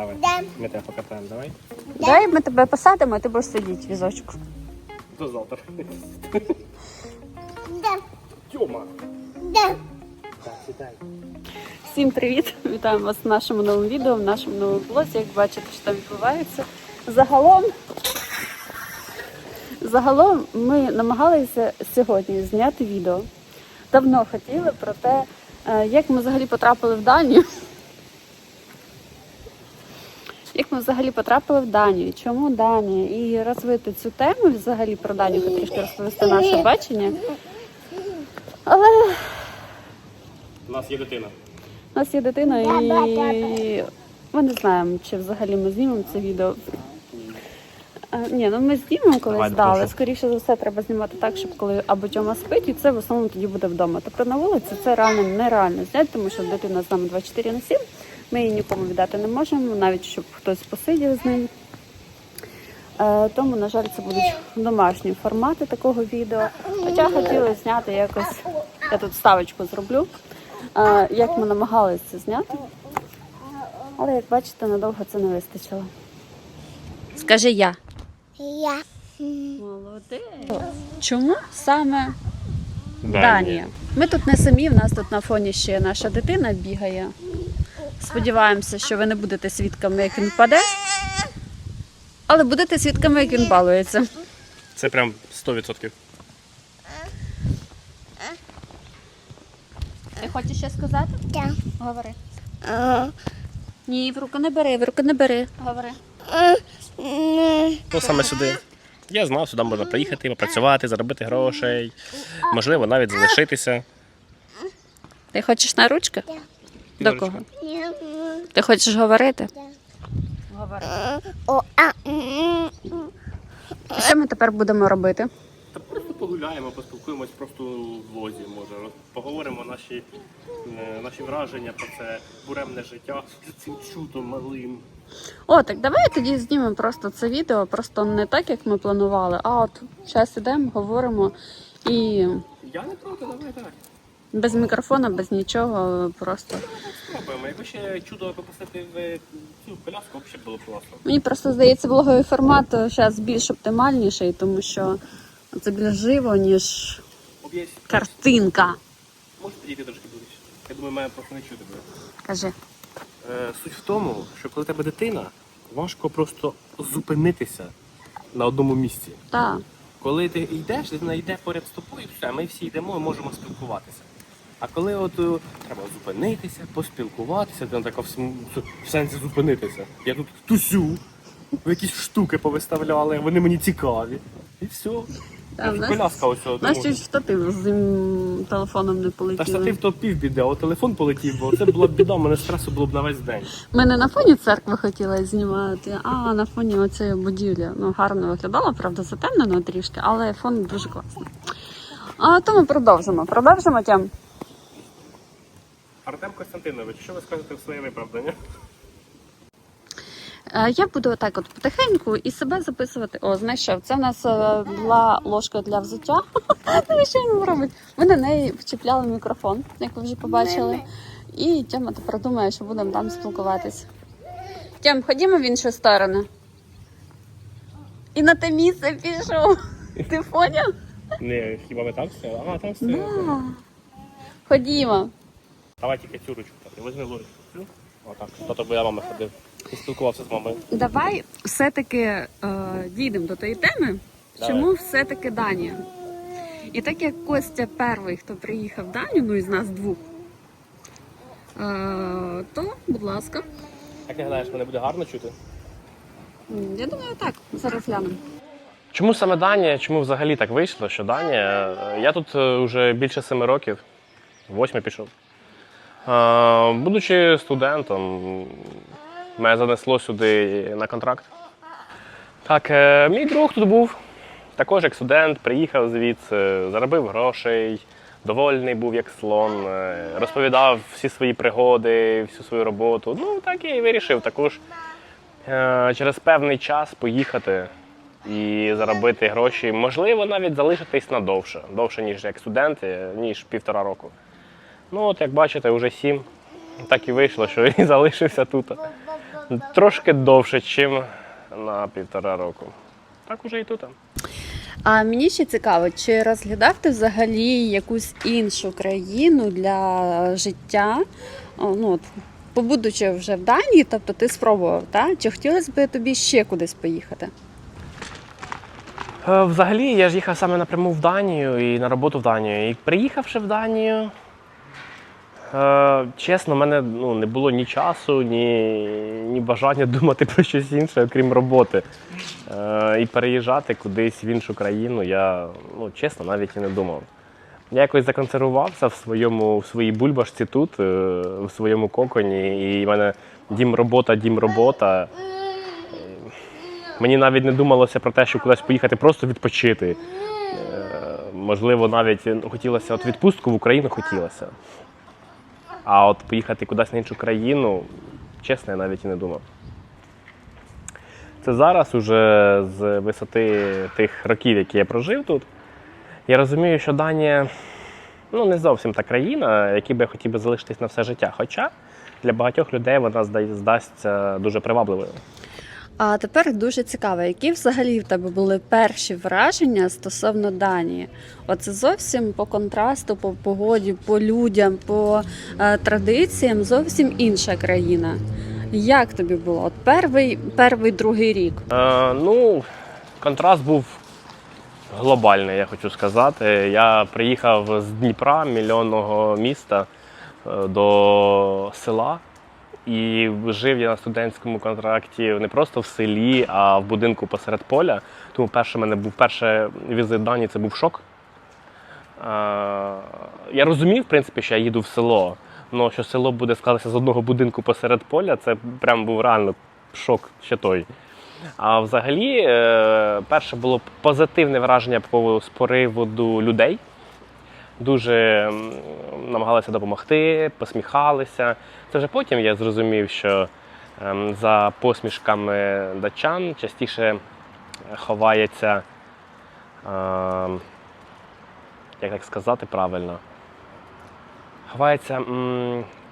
Давай. Да. Ми тебе покатаємо, давай. Дай ми тебе посадимо, а ти будеш сидіти в візочку. До завтра. Да. Тьома. Да. Так, сідай. Всім привіт! Вітаємо вас в нашому новому відео, в нашому новому блозі. Як бачите, що там відбувається. Загалом, загалом ми намагалися сьогодні зняти відео. Давно хотіли про те, е, як ми взагалі потрапили в Данію. Як ми взагалі потрапили в Данію? Чому Данія? І розвити цю тему взагалі про Данію, трішки розповісти наше бачення. Але У нас є дитина. у нас є дитина, і ми не знаємо, чи взагалі ми знімемо це відео. А, ні, ну ми знімемо коли Давай, здали. Скоріше за все, треба знімати так, щоб коли або Тьома спить, і це в основному тоді буде вдома. Тобто на вулиці це реально нереально зняти, тому що дитина з нами 24 на 7. Ми її нікому віддати не можемо, навіть щоб хтось посидів з ним. Е, Тому, на жаль, це будуть домашні формати такого відео. Хоча хотіли зняти якось, я тут ставочку зроблю, е, як ми намагалися це зняти. Але як бачите, надовго це не вистачило. Скажи я. Я. Молодець. Чому саме Данія? Ми тут не самі, в нас тут на фоні ще наша дитина бігає. Сподіваємося, що ви не будете свідками, як він впаде. Але будете свідками, як він балується. Це прям 100%. Ти хочеш ще сказати? Да. Говори. Ні, в руку не бери, в руку не бери. Говори. Ну саме сюди. Я знав, сюди можна приїхати, попрацювати, заробити грошей, можливо, навіть залишитися. Ти хочеш на ручки? До кого? Ти хочеш говорити? Говори. Що ми тепер будемо робити? Та просто погуляємо, поспілкуємось просто в лозі, може. Поговоримо наші, е, наші враження про це буремне життя з цим чудом малим. О, так давай тоді знімемо просто це відео, просто не так, як ми планували, а от зараз ідемо, говоримо і Я не проти, давай так. Без мікрофона, без нічого, просто. Спробуємо. Якби ще чудо попустити в цю коляску, взагалі було б класно. Мені просто здається, влоговий формат зараз більш оптимальніший, тому що це більш живо, ніж Об'єсь. картинка. Можеш підійти трошки ближче? Я думаю, має просто не чути буде. Кажи. Е, суть в тому, що коли в тебе дитина, важко просто зупинитися на одному місці. Так. Коли ти йдеш, дитина йде поряд з тобою, все, ми всі йдемо і можемо спілкуватися. А коли от е, треба зупинитися, поспілкуватися, ти така в, в сенсі зупинитися. Я тут тусю, якісь штуки повиставляли, вони мені цікаві. І все. Та, в Коляска ось У нас чуть штатив з м, телефоном не Та полетіли. штатив то пів біди, а телефон полетів, бо це була б біда, у мене стресу було б на весь день. Ми не на фоні церкви хотіли знімати, а на фоні оцієї будівлі. Ну, гарно виглядало, правда, затемнено трішки, але фон дуже класний. А тому продовжимо. Продовжимо тем. Артем Костянтинович, що ви скажете в своє виправдання? Е, Я буду отак от потихеньку і себе записувати. О, знайшов. Це в нас е, була ложка для взуття. Ну, що він робить? Ми на неї вчіпляли мікрофон, як ви вже побачили. І Тьома тепер думає, що будемо там спілкуватись. Тьом, ходімо в іншу сторону. І на те місце пішов. Ти поняв? Не, хіба ви там стояли? Ага, там стояли. Ходімо. Давай тільки цю ручку. так, Візьми ложку. Цю. Отак. Тато бо я мами ходив. І спілкувався з мамою. Давай все-таки е, дійдемо до тої теми, Давай. чому все-таки Данія. І так як Костя перший, хто приїхав в Данію, ну із нас двох, е, то, будь ласка, Як ти гадаєш, мене буде гарно чути? Я думаю, так, зараз глянемо. Чому саме Данія? Чому взагалі так вийшло, що Данія? Е, Я тут е, вже більше семи років, восьми пішов. Будучи студентом, мене занесло сюди на контракт. Так, е, мій друг тут був, також як студент, приїхав звідси, заробив грошей, довольний був як слон, е, розповідав всі свої пригоди, всю свою роботу. Ну, так і вирішив також е, через певний час поїхати і заробити гроші. Можливо, навіть залишитись надовше, довше, ніж як студенти, ніж півтора року. Ну, от як бачите, вже сім. Так і вийшло, що і залишився тут. Трошки довше, ніж на півтора року. Так уже і тут. А мені ще цікаво, чи розглядав ти взагалі якусь іншу країну для життя? Ну, от, побудучи вже в Данії, тобто ти спробував, так? Чи хотілося б тобі ще кудись поїхати? Е, Взагалі, я ж їхав саме напряму в Данію і на роботу в Данію. І приїхавши в Данію, е, чесно, в мене ну, не було ні часу, ні, ні бажання думати про щось інше, окрім роботи. Е, і переїжджати кудись в іншу країну я, ну, чесно, навіть і не думав. Я якось законсервувався в своєму в своїй бульбашці тут, е, в своєму коконі, і в мене дім робота, дім робота. Мені навіть не думалося про те, щоб кудись поїхати просто відпочити. Е, Можливо, навіть ну, хотілося от відпустку в Україну хотілося. А от поїхати кудись на іншу країну, чесно, я навіть і не думав. Це зараз, уже з висоти тих років, які я прожив тут, я розумію, що Данія ну, не зовсім та країна, якій би я хотів би залишитись на все життя. Хоча для багатьох людей вона здасться дуже привабливою. А тепер дуже цікаво, які взагалі в тебе були перші враження стосовно Данії? Оце зовсім по контрасту, по погоді, по людям, по е, традиціям зовсім інша країна. Як тобі було? От перший, перший другий рік. Е, ну, контраст був глобальний, я хочу сказати. Я приїхав з Дніпра, мільйонного міста, е, до села. І жив я на студентському контракті не просто в селі, а в будинку посеред поля. Тому перше в мене був перший візит Данії, це був шок. Я розумів, в принципі, що я їду в село. але що село буде складатися з одного будинку посеред поля, це прям був реально шок ще той. А взагалі, е, перше було позитивне враження по з приводу людей. Дуже намагалися допомогти, посміхалися. Це вже потім я зрозумів, що ем, за посмішками датчан частіше ховається, ем, як так сказати правильно, ховається,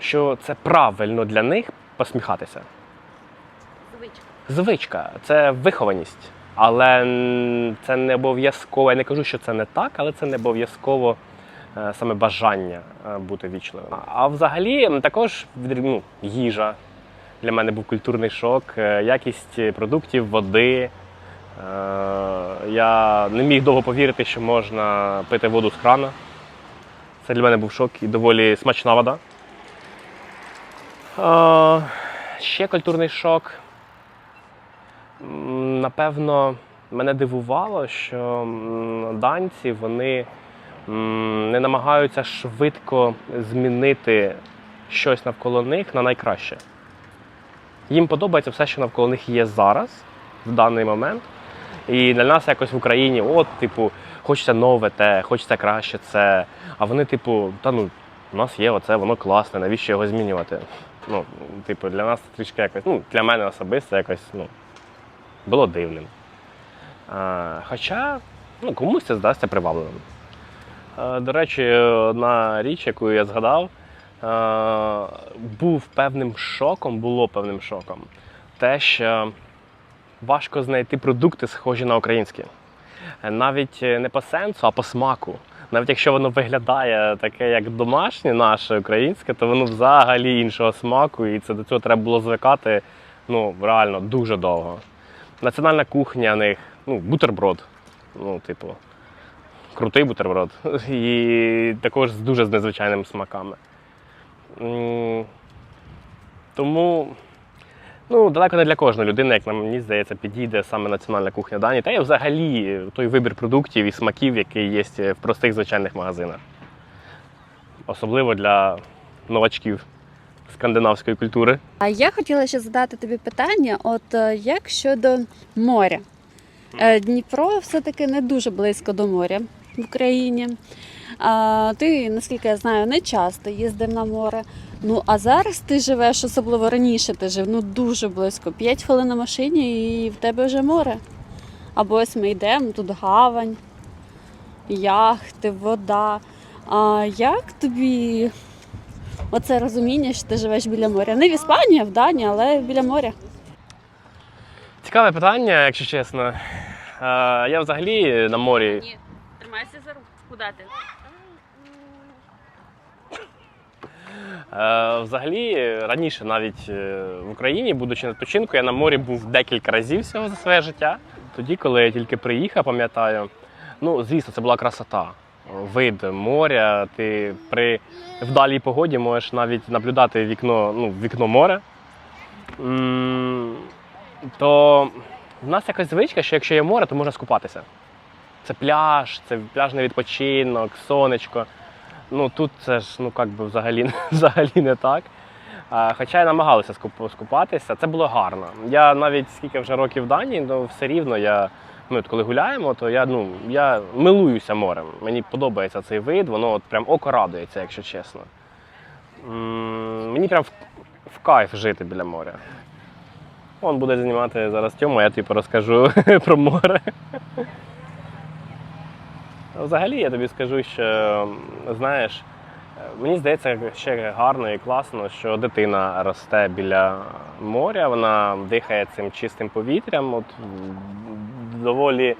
що це правильно для них посміхатися. Звичка, це вихованість. Але це не обов'язково. Я не кажу, що це не так, але це не обов'язково саме бажання е, бути вічливим. А взагалі також ну, їжа. Для мене був культурний шок, е, якість продуктів, води. Е, Я не міг довго повірити, що можна пити воду з крана. Це для мене був шок і доволі смачна вода. Е, Ще культурний шок. Напевно, мене дивувало, що данці вони не намагаються швидко змінити щось навколо них на найкраще. Їм подобається все, що навколо них є зараз, в даний момент. І для нас якось в Україні, от, типу, хочеться нове те, хочеться краще це. А вони, типу, та ну, у нас є оце, воно класне, навіщо його змінювати? Ну, типу, для нас це трішки якось, ну, для мене особисто якось, ну, було дивним. А, хоча ну, комусь це здасться привабливим. А, до речі, одна річ, яку я згадав, був певним шоком, було певним шоком. Те, що важко знайти продукти, схожі на українські. Е, Навіть е, не по сенсу, а по смаку. Навіть якщо воно виглядає таке, як домашнє, наше українське, то воно взагалі іншого смаку, і це до цього треба було звикати ну, реально дуже довго. Національна кухня в них, ну, бутерброд. Ну, типу, крутий бутерброд. І також з дуже з незвичайними смаками. Тому ну, далеко не для кожної людини, як на мені здається, підійде саме національна кухня Данії. Та й взагалі той вибір продуктів і смаків, який є в простих звичайних магазинах. Особливо для новачків скандинавської культури. А я хотіла ще задати тобі питання: от е, як щодо моря? Е, Дніпро все-таки не дуже близько до моря в Україні. А, ти, наскільки я знаю, не часто їздив на море. Ну а зараз ти живеш, особливо раніше ти жив, ну дуже близько. П'ять хвилин на машині і в тебе вже море. Або ось ми йдемо, тут гавань, яхти, вода. А як тобі оце розуміння, що ти живеш біля моря. Не в Іспанії, а в Данії, але біля моря. Цікаве питання, якщо чесно. Я взагалі на морі Ні, тримайся за руку. Куди ти? Е, Взагалі, раніше навіть е, в Україні, будучи на відпочинку, я на морі був декілька разів всього за своє життя. Тоді, коли я тільки приїхав, пам'ятаю, ну, звісно, це була красота. Вид моря, ти при вдалій погоді можеш навіть наблюдати вікно, ну, вікно моря. То в нас якась звичка, що якщо є море, то можна скупатися. Це пляж, це пляжний відпочинок, сонечко. Ну тут це ж ну як би взагалі, взагалі не так. А, хоча й намагалися скуп- скупатися, це було гарно. Я навіть скільки вже років в Данії, ну все рівно я. Ми от коли гуляємо, то я ну я милуюся морем. Мені подобається цей вид, воно от прям око радується, якщо чесно. М, Мені прям в, в кайф жити біля моря. Он буде знімати зараз Тьому, я тобі розкажу про море. Взагалі я тобі скажу, що знаєш, мені здається ще гарно і класно, що дитина росте біля моря, вона дихає цим чистим повітрям. От доволі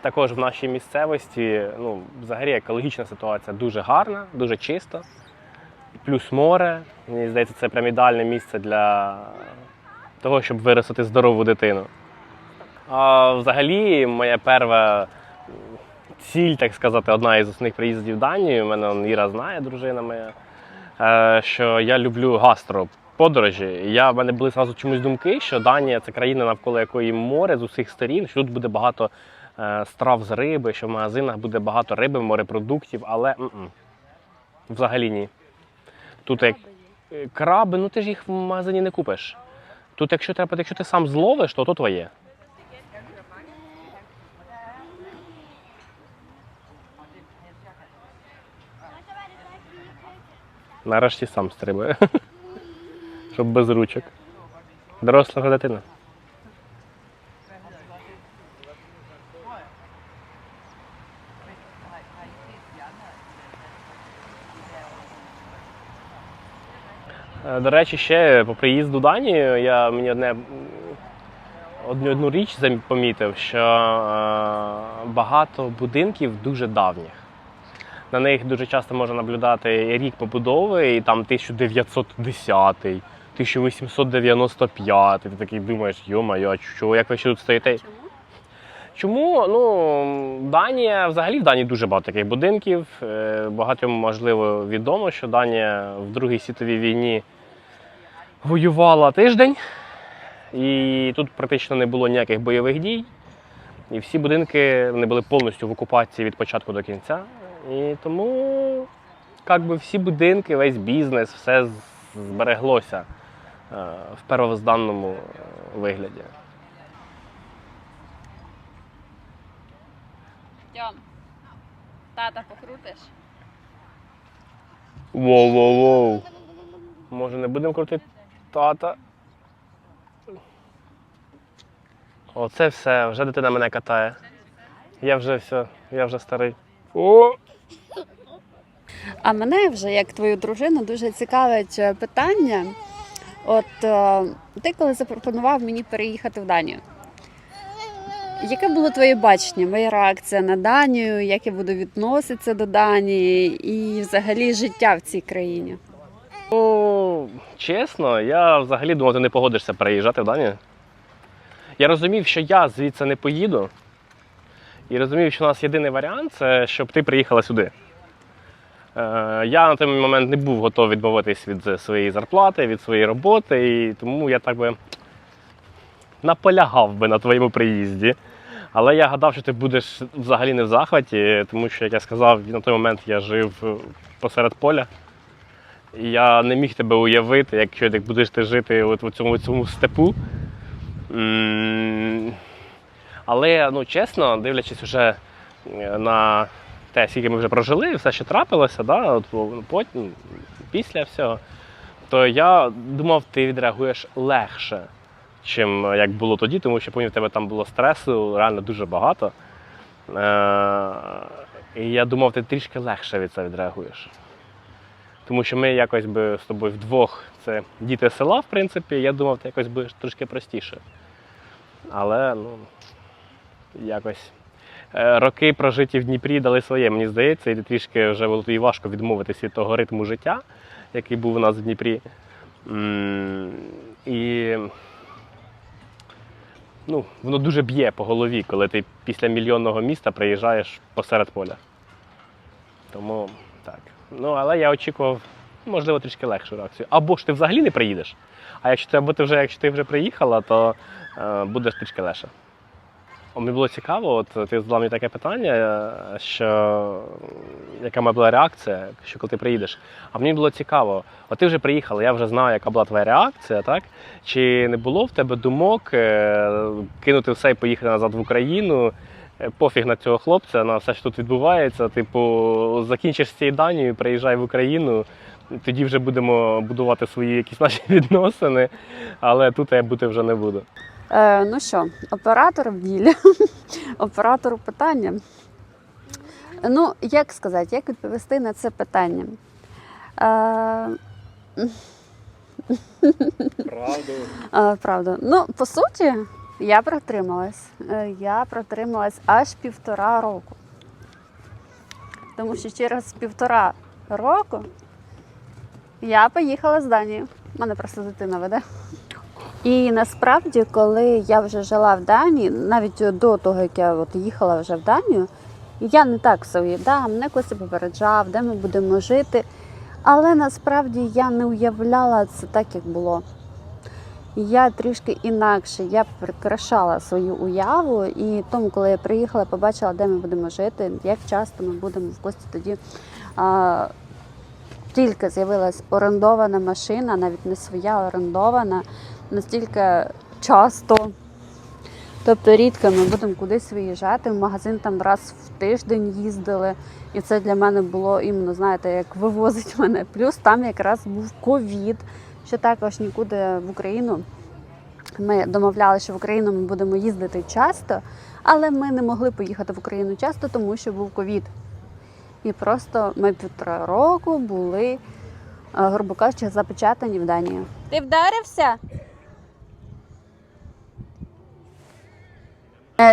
також в нашій місцевості, ну, взагалі екологічна ситуація дуже гарна, дуже чиста. Плюс море. Мені здається, це прям ідеальне місце для того, щоб виростити здорову дитину. А взагалі, моя перша ціль, так сказати, одна із основних приїздів в Данію. Мене Іра знає, дружина моя, е, що я люблю гастроподорожі. І Я, в мене були зразу чомусь думки, що Данія це країна, навколо якої море з усіх сторін, що тут буде багато е, страв з риби, що в магазинах буде багато риби, морепродуктів, але м-м, взагалі ні. Тут як е, краби, ну ти ж їх в магазині не купиш. Тут, якщо треба, якщо ти сам зловиш, то то твоє. Нарешті сам стрибає. Щоб без ручок. Доросла дитина. Е, До речі, ще по приїзду Данію я мені одне одну, одну річ помітив, що е, багато будинків дуже давніх. На них дуже часто можна наблюдати рік побудови, і там 1910, 1895. Ти такий думаєш, йо-моє, а що, як ви ще тут стоїте? Чому? Чому? Ну, Данія, взагалі в Данії дуже багато таких будинків. Е, Багатьом, можливо, відомо, що Данія в Другій світовій війні воювала тиждень, і тут практично не було ніяких бойових дій. І всі будинки вони були повністю в окупації від початку до кінця. І тому як би, всі будинки, весь бізнес, все збереглося е, в первозданному е, вигляді. Тьом, тата покрутиш? Воу-воу-воу. Може, не будемо крутити тата. Оце все, вже дитина мене катає. Я вже все, я вже старий. О! А мене вже, як твою дружину, дуже цікавить е, питання. От е, ти коли запропонував мені переїхати в Данію. Яке було твоє бачення, моя реакція на Данію, як я буду відноситися до Данії і взагалі життя в цій країні? Ну, чесно, я взагалі думав, ти не погодишся переїжджати в Данію. Я розумів, що я звідси не поїду. І розумів, що у нас єдиний варіант це щоб ти приїхала сюди. Е, я на той момент не був готовий відмовитись від своєї зарплати, від своєї роботи, і тому я так би наполягав би на твоєму приїзді. Але я гадав, що ти будеш взагалі не в захваті, тому що, як я сказав, на той момент я жив е, посеред поля. І я не міг тебе уявити, якщо ти будеш ти жити от у цьому, цьому степу. Але, ну, чесно, дивлячись вже е, на те, скільки ми вже прожили, все, що трапилося, да, от, ну, потім, після всього, то я думав, ти відреагуєш легше, чим е, як було тоді, тому що помню, в тебе там було стресу реально дуже багато. Е- і я думав, ти трішки легше від це відреагуєш. Тому що ми якось би з тобою вдвох, це діти села, в принципі, я думав, це якось буде трошки простіше. Але ну, якось роки прожиті в Дніпрі дали своє, мені здається, і трішки вже було і важко відмовитися від того ритму життя, який був у нас в Дніпрі. І ну, воно дуже б'є по голові, коли ти після мільйонного міста приїжджаєш посеред поля. Тому так. Ну, але я очікував, можливо, трішки легшу реакцію. Або ж ти взагалі не приїдеш. А якщо ти, або ти вже, якщо ти вже приїхала, то е, буде трішки легше. Мені було цікаво, от ти задала мені таке питання, е, що яка моя була реакція, що коли ти приїдеш. А мені було цікаво, от ти вже приїхала, я вже знаю, яка була твоя реакція, так? Чи не було в тебе думок е, кинути все і поїхати назад в Україну? Е, Пофіг на цього хлопця, на все, що тут відбувається. Типу, закінчиш цією Данією, приїжджай в Україну, тоді вже будемо будувати свої якісь наші відносини, але тут я бути вже не буду. Е, ну що, оператор в ділі. Оператору питання. Ну, як сказати, як відповісти на це питання? Е, Правду. е, правда. Ну, по суті, я протрималась. Е, Я протрималась аж півтора року. Тому що через півтора року я поїхала з Данії. У мене просто дитина веде. І насправді, коли я вже жила в Данії, навіть до того, як я от їхала вже в Данію, я не так собі, да, мене Костя попереджав, де ми будемо жити. Але насправді я не уявляла це так, як було. Я трішки інакше, я прикрашала свою уяву, і тому, коли я приїхала, побачила, де ми будемо жити, як часто ми будемо в Кості тоді. А, тільки з'явилась орендована машина, навіть не своя орендована, настільки часто. Тобто рідко ми будемо кудись виїжджати, в магазин там раз в тиждень їздили. І це для мене було іменно, знаєте, як вивозить мене. Плюс там якраз був ковід, що також нікуди в Україну. Ми домовлялися, що в Україну ми будемо їздити часто, але ми не могли поїхати в Україну часто, тому що був ковід. І просто ми півтора року були, е, грубо кажучи, запечатані в Данії. Ти вдарився?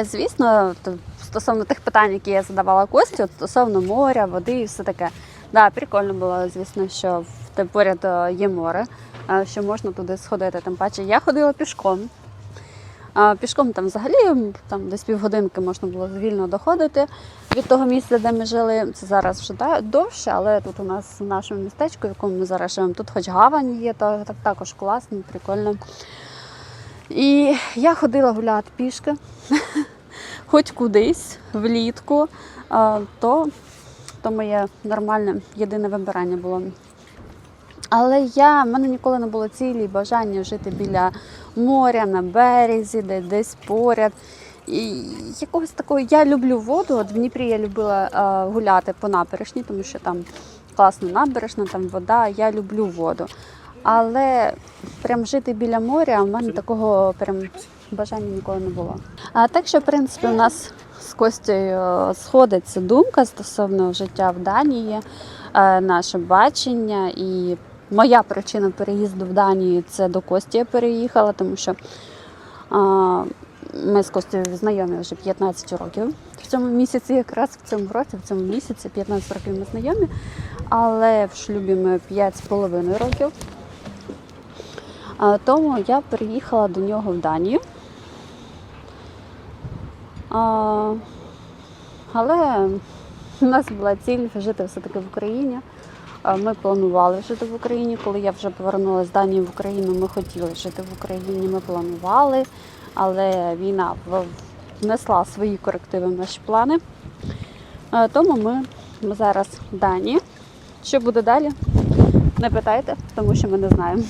Звісно, стосовно тих питань, які я задавала Кості, стосовно моря, води і все таке. Да, прикольно було, звісно, що в поряд е, є море, е, що можна туди сходити. Тим паче я ходила пішком. Пішком там взагалі там десь півгодинки можна було вільно доходити від того місця, де ми жили. Це зараз вже да- довше, але тут у нас в нашому містечку, в якому ми зараз живемо, тут хоч гавань є, то так також класно, прикольно. І я ходила гуляти пішки, хоч кудись влітку, то, то моє нормальне єдине вибирання було. Але я, в мене ніколи не було цілі бажання жити біля моря, на березі, де, десь поряд. І якогось такого я люблю воду. От в Дніпрі я любила е, гуляти по набережні, тому що там класна набережна, там вода. Я люблю воду. Але прям жити біля моря в мене такого прям бажання ніколи не було. А так що, в принципі, у нас з Костею е, сходиться думка стосовно життя в Данії, е, наше бачення і моя причина переїзду в Данію це до Кості я переїхала, тому що ми з Костю знайомі вже 15 років. В цьому місяці, якраз в цьому році, в цьому місяці 15 років ми знайомі, але в шлюбі ми 5,5 років. Тому я переїхала до нього в Данію. Але у нас була ціль жити все-таки в Україні. Ми планували жити в Україні. Коли я вже повернулася з Данії в Україну, ми хотіли жити в Україні. Ми планували, але війна внесла свої корективи в наші плани. Тому ми зараз в Данії. Що буде далі? Не питайте, тому що ми не знаємо.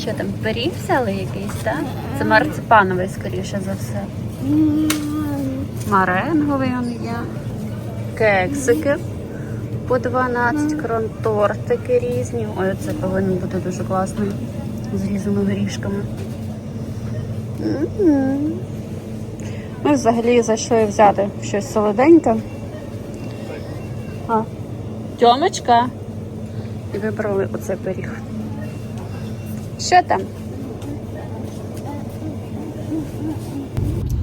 Що там, пиріг взяли якийсь, так? Це марципановий, скоріше за все. Маренговий він є. Кексики по 12 крон, тортики різні. Ой, це повинен бути дуже класний. З різними горішками. Ми взагалі зайшли взяти щось солоденьке. А. Тьомочка. І вибрали оцей пиріг. Що там?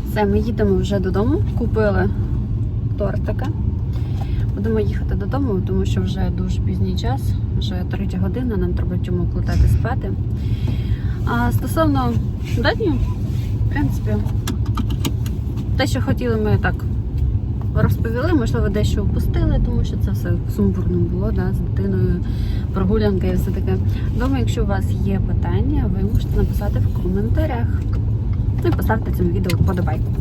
Все, ми їдемо вже додому. Купили тортика. Будемо їхати додому, тому що вже дуже пізній час, вже третя година, нам треба Тьому кликати спати. А стосовно Дані, в принципі, те, що хотіли, ми так розповіли, можливо, дещо опустили, тому що це все сумбурно було да, з дитиною, прогулянка і все таке. Думаю, якщо у вас є питання, ви можете написати в коментарях. Ну і поставте цьому відео вподобайку.